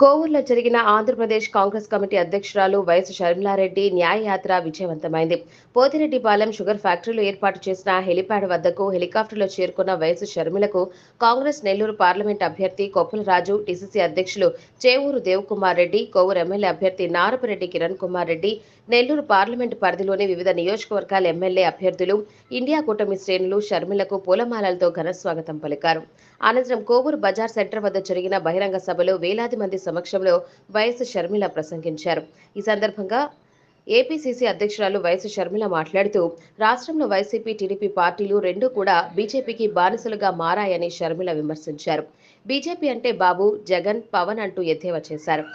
కోవూరులో జరిగిన ఆంధ్రప్రదేశ్ కాంగ్రెస్ కమిటీ అధ్యక్షురాలు వైఎస్ షర్మిలారెడ్డి న్యాయయాత్ర విజయవంతమైంది. పోతిరెడ్డిపాలెం షుగర్ ఫ్యాక్టరీలో ఏర్పాటు చేసిన హెలిప్యాడ్ వద్దకు హెలికాప్టర్లో చేరుకున్న వైఎస్ షర్మిలకు కాంగ్రెస్ నెల్లూరు పార్లమెంట్ అభ్యర్థి కొప్పుల రాజు టీసీసీ అధ్యక్షులు చేవూరు దేవకుమార్ రెడ్డి కోవూరు ఎమ్మెల్యే అభ్యర్థి నారపరెడ్డి కిరణ్ కుమార్ రెడ్డి నెల్లూరు పార్లమెంటు పరిధిలోని వివిధ నియోజకవర్గాల ఎమ్మెల్యే అభ్యర్థులు ఇండియా కూటమి శ్రేణులు షర్మిలకు పూలమాలలతో ఘన స్వాగతం పలికారు. అనంతరం కోవూరు బజార్ సెంటర్ వద్ద జరిగిన బహిరంగ సభలో వేలాది మంది సమక్షంలో వైఎస్ షర్మిల ప్రసంగించారు. ఈ సందర్భంగా ఏపీసీసీ అధ్యక్షురాలు వైఎస్ షర్మిల మాట్లాడుతూ రాష్ట్రంలో వైసీపీ టీడీపీ పార్టీలు రెండూ కూడా బీజేపీకి బానిసలుగా మారాయని షర్మిల విమర్శించారు. బీజేపీ అంటే బాబు జగన్ పవన్ అంటూ ఎద్దేవా చేశారు.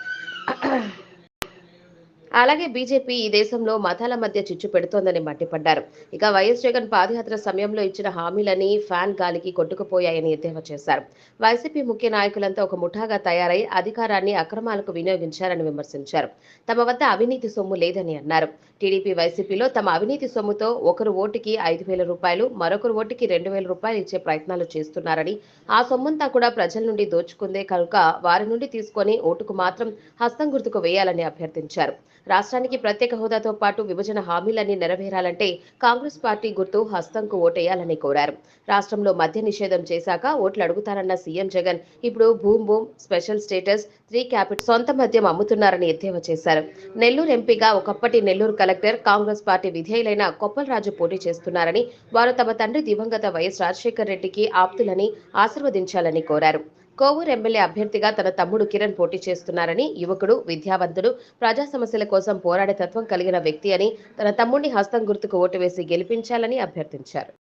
అలాగే బీజేపీ ఈ దేశంలో మతాల మధ్య చిచ్చు పెడుతోందని మండిపడ్డారు ఇక వైఎస్ జగన్ పాదయాత్ర సమయంలో ఇచ్చిన హామీలని ఫ్యాన్ గాలికి కొట్టుకుపోయాయని ఎద్దేవా చేశారు. వైసీపీ ముఖ్య నాయకులంతా ఒక ముఠాగా తయారై అధికారాన్ని అక్రమాలకు వినియోగించారని విమర్శించారు. తమ వద్ద అవినీతి సొమ్ము లేదని అన్నారు. టీడీపీ వైసీపీలో తమ అవినీతి సొమ్ముతో ఒకరు ఓటుకి ఐదు వేల రూపాయలు మరొకరు ఓటుకి రెండు వేల రూపాయలు ఇచ్చే ప్రయత్నాలు చేస్తున్నారని ఆ సొమ్మంతా కూడా ప్రజల నుండి దోచుకుందే కనుక వారి నుండి తీసుకొని ఓటుకు మాత్రం హస్తం గుర్తుకు వేయాలని అభ్యర్థించారు. రాష్ట్రానికి ప్రత్యేక హోదాతో పాటు విభజన హామీలన్నీ నెరవేరాలంటే కాంగ్రెస్ పార్టీ గుర్తు హస్తంకు ఓటేయాలని కోరారు. రాష్ట్రంలో మద్య నిషేధం చేశాక ఓట్లు అడుగుతారన్న సీఎం జగన్ ఇప్పుడు boom boom special status three capital సొంత మద్యం అమ్ముతున్నారని ఎద్దేవా చేశారు. నెల్లూరు ఎంపీగా ఒకప్పటి నెల్లూరు కలెక్టర్ కాంగ్రెస్ పార్టీ విధేయులైన కొప్పలరాజు పోటీ చేస్తున్నారని వారు తమ తండ్రి దివంగత వైఎస్ రాజశేఖర్ రెడ్డికి ఆప్తులని ఆశీర్వదించాలని కోరారు. కోవూరు ఎమ్మెల్యే అభ్యర్థిగా తన తమ్ముడు కిరణ్ పోటీ చేస్తున్నారని యువకుడు విద్యావంతుడు ప్రజా సమస్యల కోసం పోరాడే తత్వం కలిగిన వ్యక్తి అని తన తమ్ముడిని హస్తం గుర్తుకు ఓటు వేసి గెలిపించాలని అభ్యర్థించారు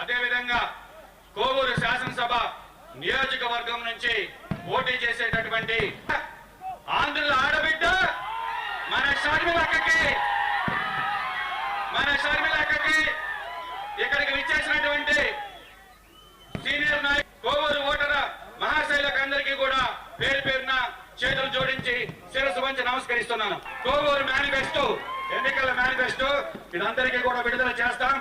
అదేవిధంగా కోవూరు శాసనసభ నియోజకవర్గం నుంచి పోటీ చేసేటటువంటి ఆంధ్రుల ఆడబిడ్డ మన షర్మిలక్కకి మన షర్మిలక్కకి ఇక్కడికి విచ్చేసినటువంటి సీనియర్ నాయకు కోవూరు ఓటర మహాశైలకు అందరికీ కూడా పేరు పేరున చేతులు జోడించి శిరస్సు వంచి నమస్కరిస్తున్నాను. కోవూరు మేనిఫెస్టో ఎన్నికల మేనిఫెస్టో ఇదందరికీ కూడా విడుదల చేస్తాం.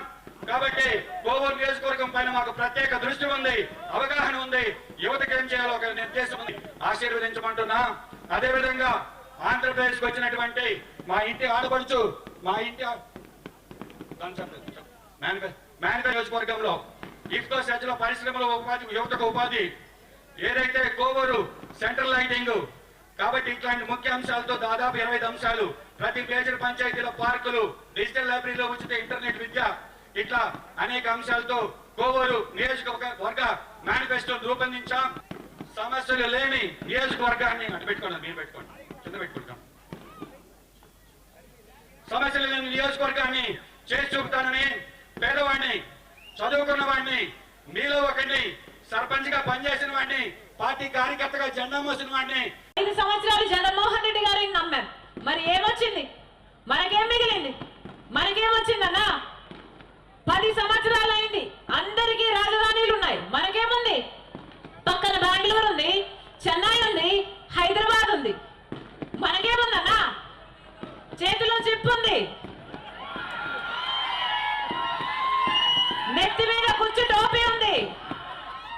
కాబట్టి కోవూరు నియోజకవర్గం పైన మాకు ప్రత్యేక దృష్టి ఉంది అవగాహన ఉంది. యువతకి ఏం చేయాలో ఒక నిర్దేశం ఉంది. ఆశీర్వదించమంటున్నా. అదే విధంగా ఆంధ్రప్రదేశ్కు వచ్చినటువంటి మా ఇంటి ఆడపడుచు మా ఇంటి మేనిఫెస్టో. మేనిక నియోజకవర్గంలో ఇఫ్కో సెజ్లో పరిశ్రమల ఉపాధి యువతకు ఉపాధి. ఏదైతే కోవూరు సెంట్రల్ లైటింగ్ కాబట్టి ఇట్లాంటి ముఖ్య అంశాలతో దాదాపు ఇరవై అంశాలు ప్రతి మేజర్ పంచాయతీలో పార్కులు డిజిటల్ లైబ్రరీలో ఉచిత ఇంటర్నెట్ విద్య ఇట్లా అనేక అంశాలతో కోవూరు నియోజకవర్గ మేనిఫెస్టో రూపొందించాం. సమస్యలు లేని నియోజకవర్గాన్ని అటు పెట్టుకోండి మీరు పెట్టుకోండి. కింద పెట్టుకుంటాం. సమస్యలు లేని నియోజకవర్గాన్ని చేసి చూపుతానని పేదవాడిని చదువుకున్న వాడిని మీలో ఒకరిని సర్పంచ్గా పనిచేసిన వాడిని పార్టీ కార్యకర్తగా జెండా మోసిన వాడిని. ఐదు సంవత్సరాలు జగన్మోహన్ రెడ్డి గారిని నమ్మాం. మరి ఏమొచ్చింది? మనకేం మిగిలింది మనకేమొచ్చిందన్నా పది సంవత్సరాలు అయింది అందరికీ రాజధానీలు ఉన్నాయి మనకేముంది పక్కన బెంగళూరు ఉంది చెన్నై ఉంది హైదరాబాద్ ఉంది మనకేముందన్నా చేతిలో చిప్పు ఉంది నెత్తి మీద కుచ్చు టోపీ ఉంది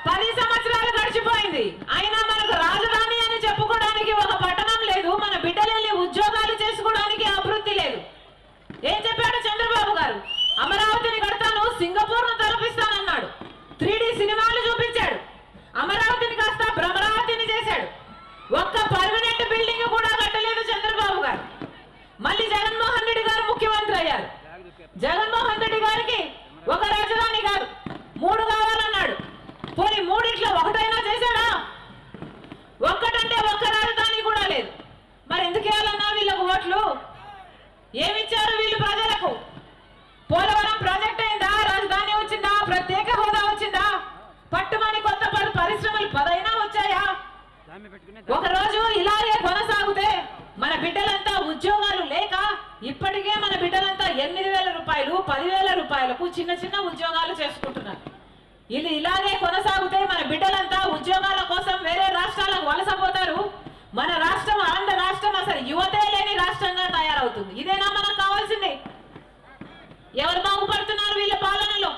పది సంవత్సరాలు గడిచిపోయింది అయినా మనకు రాజధాని అని చెప్పుకోవడానికి ఒక పట్టణం లేదు మన బిడ్డలు వెళ్ళి ఉద్యోగాలు చేసుకోవడానికి అభివృద్ధి లేదు ఏం చెప్పాడు చంద్రబాబు గారు అమరావతిని కడతాను సింగపూర్ను తలపిస్తానన్నాడు త్రీ సినిమాలు చూపించాడు అమరావతిని కాస్త భ్రమరావతిని చేశాడు ఒక్క పర్మనెంట్ బిల్డింగ్ కూడా కట్టలేదు చంద్రబాబు గారు మళ్ళీ జగన్మోహన్ రెడ్డి గారు ముఖ్యమంత్రి అయ్యారు జగన్మోహన్ రెడ్డి గారికి ఒక రాజధాని కాదు మూడు కావాలన్నాడు పోనీ మూడిట్లో ఒకటైనా చేశాడా ఒక్కటంటే ఒక్క రాజధాని కూడా లేదు మరి ఎందుకు వేయాలన్నా వీళ్ళకు ఓట్లు ఏమిచ్చారు వీళ్ళు ప్రజలకు పోలవరం ప్రాజెక్ట్ అయిందా రాజధాని వచ్చి ఒక రోజు ఇలాగే కొనసాగితే మన బిడ్డలంతా ఉద్యోగాలు లేక ఇప్పటికే మన బిడ్డలంతా ఎనిమిది వేల రూపాయలు పదివేల రూపాయలకు చిన్న చిన్న ఉద్యోగాలు చేసుకుంటున్నారు. ఇది ఇలాగే కొనసాగితే మన బిడ్డలంతా ఉద్యోగాల కోసం వేరే రాష్ట్రాలకు వలసపోతారు మన రాష్ట్రం ఆంధ్ర రాష్ట్రం అసలు యువతే లేని రాష్ట్రంగా తయారవుతుంది. ఇదేనా మనకు కావాల్సింది? ఎవరు బాగుపడుతున్నారు వీళ్ళ పాలనలో?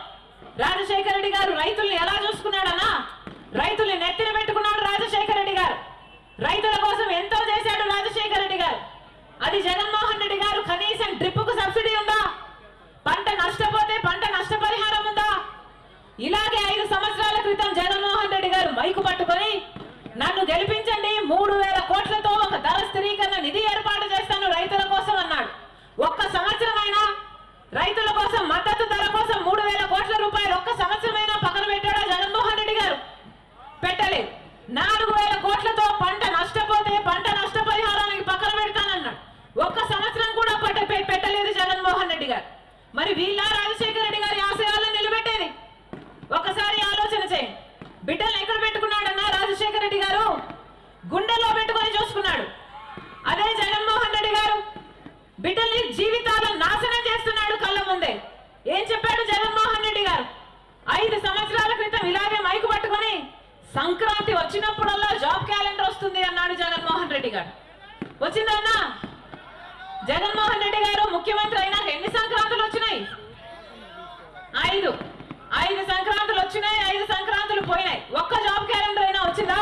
రాజశేఖర రెడ్డి గారు రైతుల్ని ఎలా చూసుకున్నాడనా? రైతుల్ని నెత్తిన పెట్టుకున్నాడు రాజశేఖర రెడ్డి గారు. రైతుల కోసం ఎంతో చేశాడు రాజశేఖర రెడ్డి గారు. అది జగన్మోహన్ రెడ్డి గారు కనీసం డ్రిప్కు సబ్సిడీ ఉందా? పంట నష్టపోతే పంట నష్టపరిహారం ఉందా? ఇలాగే ఐదు సంవత్సరాల క్రితం జగన్మోహన్ రెడ్డి గారు మైకు పట్టుకొని నన్ను గెలిపించండి మూడు వేల కోట్లతో ఒక ధర స్థిరీకరణ నిధి ఏర్పాటు చేస్తాను రైతుల కోసం అన్నాడు. ఒక్క సంవత్సరమైనా రైతుల కోసం మద్దతు ధర కోసం మూడు వేల కోట్ల రూపాయలు ఒక్క సంవత్సరమైనా పక్కన పెట్టాడా జగన్మోహన్ రెడ్డి గారు పెట్టలేదు నాలుగు వేల కోట్లతో పంట నష్టపోతే పంట నష్టపరిహారానికి పక్కన పెడతానన్నాడు ఒక్క సంవత్సరం కూడా పట్ట పె- పెట్టలేదు జగన్మోహన్ రెడ్డి గారు మరి వీళ్ళ రాజశేఖర రెడ్డి గారి ఆశయాలను నిలబెట్టేది ఒకసారి ఆలోచన చేయండి బిడ్డలు ఎక్కడ పెట్టుకున్నాడన్నా రాజశేఖర రెడ్డి గారు గుండెల్లో పెట్టుకొని చూసుకున్నాడు అదే జగన్మోహన్ రెడ్డి గారు బిడ్డల్ని జీవితాలను నాశనం చేస్తున్నాడు కళ్ళ ముందే ఏం చెప్పాడు జగన్మోహన్ రెడ్డి గారు ఐదు సంవత్సరాల క్రితం ఇలాగే మైకు పట్టుకొని సంక్రాంతి వచ్చినప్పుడల్లా జాబ్ క్యాలెండర్ వస్తుంది అన్నాడు జగన్మోహన్ రెడ్డి గారు. వచ్చిందన్నా జగన్మోహన్ రెడ్డి గారు ముఖ్యమంత్రి అయినాక ఎన్ని సంక్రాంతులు వచ్చినాయి? ఐదు. ఐదు సంక్రాంతులు వచ్చినాయి ఐదు సంక్రాంతులు పోయినాయి. ఒక్క జాబ్ క్యాలెండర్ అయినా వచ్చిందా?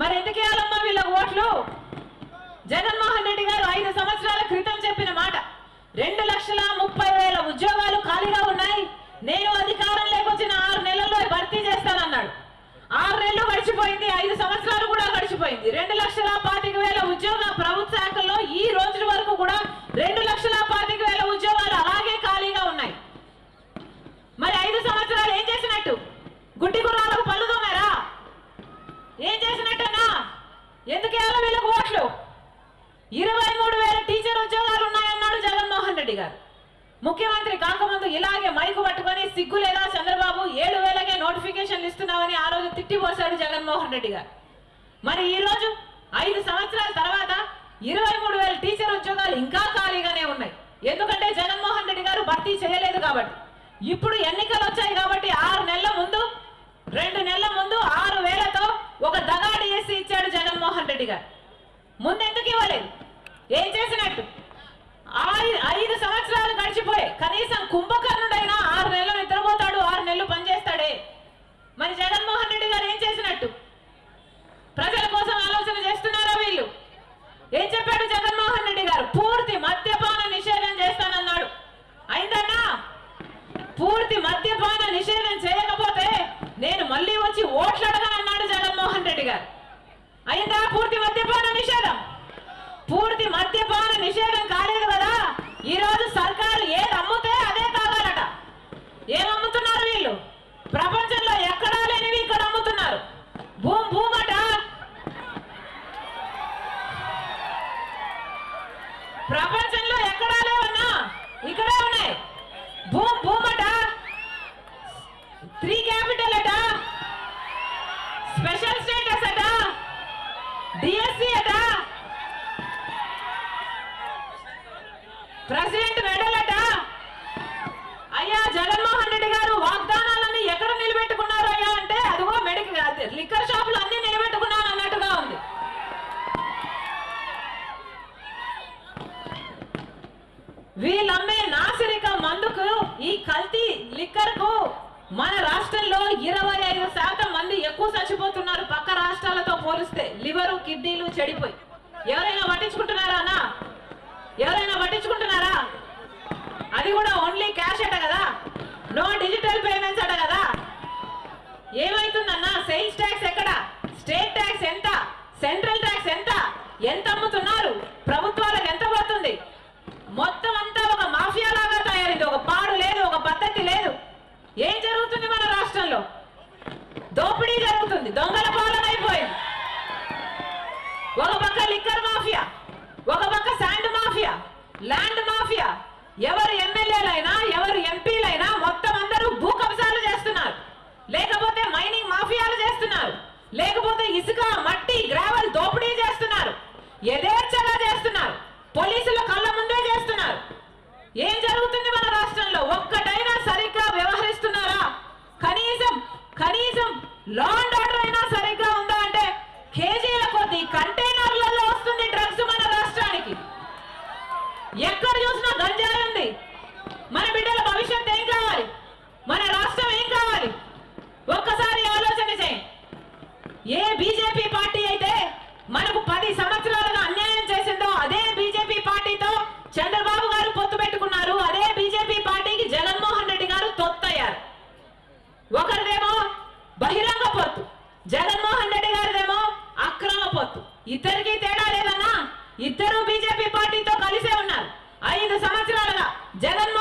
మరి ఎందుకు వేయాలమ్మా వీళ్ళ ఓట్లు? జగన్మోహన్ రెడ్డి గారు ఐదు సంవత్సరాల క్రితం చెప్పిన మాట. రెండు లక్షల ముప్పై వేల ఉద్యోగాలు ఖాళీగా ఉన్నాయి. నేను అధికారం వచ్చిన ఆరు నెలల్లో భర్తీ చేస్తానన్నాడు. ఆరు గడిచిపోయింది ఐదు సంవత్సరాలు కూడా గడిచిపోయింది. రెండు లక్షల పాతిక వేల ఉద్యోగ ప్రభుత్వ శాఖల్లో ఈ రోజు వరకు కూడా రెండు లక్షల పాతిక వేల ఉద్యోగాలు అలాగే ఖాళీగా ఉన్నాయి మరి ఐదు సంవత్సరాలు ఏం చేసినట్టు గుడ్డి గుర్రాలకు పళ్ళు తోమారా ఏం చేసినట్టన్నా ఎందుకు వేయాలి వీళ్ళకు ఓట్లు ఇరవై మూడు వేల టీచర్ ఉద్యోగాలు ఉన్నాయన్నాడు జగన్మోహన్ రెడ్డి గారు ముఖ్యమంత్రి కాకముందు ఇలాగే మైకు పట్టుకొని సిగ్గు లేదా చంద్రబాబు ఏడు వేలకే నోటిఫికేషన్లు ఇస్తున్నామని పోశాడు జగన్మోహన్ రెడ్డి గారు. మరి ఈ రోజు ఐదు సంవత్సరాల తర్వాత ఇరవై మూడు వేల టీచర్ ఉద్యోగాలు ఇంకా ఖాళీగానే ఉన్నాయి. ఎందుకంటే జగన్మోహన్ రెడ్డి గారు భర్తీ చేయలేదు కాబట్టి. ఇప్పుడు ఎన్నికలు వచ్చాయి కాబట్టి ఆరు నెలల ముందు రెండు నెలల ముందు ఆరు వేలతో ఒక దగా డిఎస్సి ఇచ్చాడు జగన్మోహన్ రెడ్డి గారు. ముందెందుకు ఇవ్వలేదు? ఏం చేసినట్టు? ఐదు సంవత్సరాలు గడిచిపోయాయి. కనీసం కుంభకర్ణుడు ఆరు నెలలు నిద్రపోతాడు ఆరు నెలలు పనిచేస్తాడే మరి జగన్మోహన్ రెడ్డి గారు ఏం చేసినట్టు ప్రజల కోసం ఆలోచన చేస్తున్నారా వీళ్ళు ఏం చెప్పాడు జగన్మోహన్ రెడ్డి గారు పూర్తి మద్యపాన నిషేధం చేస్తానన్నాడు అయిందన్నా పూర్తి మద్యపాన నిషేధం చేయకపోతే నేను మళ్ళీ వచ్చి ఓట్లు అడగనన్నాడు జగన్మోహన్ రెడ్డి గారు అయిందా పూర్తి మద్యపాన నిషేధం పూర్తి మద్యపాన నిషేధం కాలేదు కదా ఈ రోజు సర్కారు ఏది అమ్ముతే అదే తాగాలట ఏం అమ్ముతున్నారు వీళ్ళు ప్రపంచంలో ఎక్కడా లేనివి ఇక్కడ అమ్ముతున్నారు భూమ్ భూమట ప్రపంచంలో ఎక్కడా లేవన్నా ఇక్కడే ఉన్నాయి భూమ్ భూమట త్రీ క్యాపిటల్ అట. స్పెషల్ స్టేటస్ అట. డిఎస్సి అట. ప్రెసిడెంట్ మెడల్ అట. అయ్యా జగన్మోహన్ రెడ్డి గారు వాగ్దానాలన్నీ ఎక్కడ నిలబెట్టుకున్నారు అయ్యా అంటే అదిగో మెడికల్ లిక్కర్ షాపులు అన్ని నిలబెట్టుకున్నాను అన్నట్టుగా ఉంది. వీళ్ళమ్మే నాసిరిక మందుకు ఈ కల్తీ లిక్కర్కు మన రాష్ట్రంలో ఇరవై ఐదు శాతం మంది ఎక్కువ చచ్చిపోతున్నారు పక్క రాష్ట్రాలతో పోలిస్తే. లివరు కిడ్నీలు చెడిపోయి. ఎవరైనా పట్టించుకుంటున్నారా అన్న? ఎవరైనా పట్టించుకుంటున్నారా? అది కూడా ఓన్లీ క్యాష్ అట కదా? నో డిజిటల్ పేమెంట్స్ అట కదా? ఏమైతుందన్నా? సేల్స్ ట్యాక్స్ ఇద్దరికి తేడా లేదన్నా. ఇద్దరు బీజేపీ పార్టీతో కలిసే ఉన్నారు. ఐదు సంవత్సరాలుగా జగన్